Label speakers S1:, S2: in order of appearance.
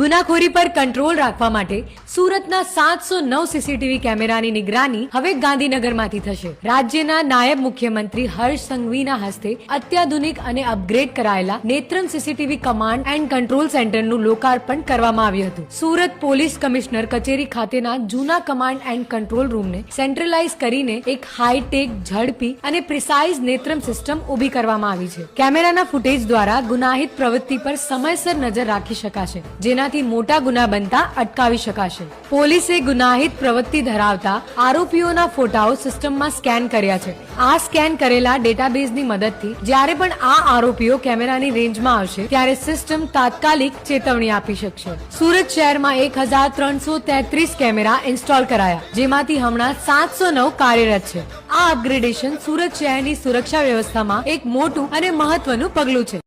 S1: ગુનાખોરી પર કંટ્રોલ રાખવા માટે સુરતના સાતસો નવ સીસીટીવી કેમેરાની નિગરાની હવે ગાંધીનગરમાંથી થશે. રાજ્યના નાયબ મુખ્યમંત્રી હર્ષ સંઘવીના હસ્તે અત્યાધુનિક અને અપગ્રેડ કરાયેલા Netram CCTV command and control સેન્ટરનું લોકાર્પણ કરવામાં આવ્યું હતું. સુરત પોલીસ કમિશનર કચેરી ખાતેના જૂના કમાન્ડ એન્ડ કંટ્રોલ રૂમને સેન્ટ્રલાઇઝ કરીને એક હાઈટેક ઝડપી અને પ્રિસાઇઝ નેત્રમ સિસ્ટમ ઊભી કરવામાં આવી છે. કેમેરાના ફૂટેજ દ્વારા ગુનાહિત પ્રવૃત્તિ પર સમયસર નજર રાખી શકાશે જેનાથી મોટા ગુના બનતા અટકાવી શકાશે. પોલીસે ગુનાહિત પ્રવૃત્તિ ધરાવતા આરોપીઓના ફોટાઓ સિસ્ટમમાં સ્કેન કર્યા છે. આ સ્કેન કરેલા ડેટાબેઝની મદદથી જ્યારે પણ આ આરોપીઓ કેમેરાની રેન્જમાં આવશે, ત્યારે સિસ્ટમ તાત્કાલિક ચેતવણી આપી શકશે. સુરત શહેરમાં એક હજાર ત્રણસો તેત્રીસ કેમેરા ઇન્સ્ટોલ કરાયા, જેમાંથી હમણાં સાતસો નવ કાર્યરત છે. આ અપગ્રેડેશન સુરત શહેરની સુરક્ષા વ્યવસ્થામાં એક મોટું અને મહત્વનું પગલું છે.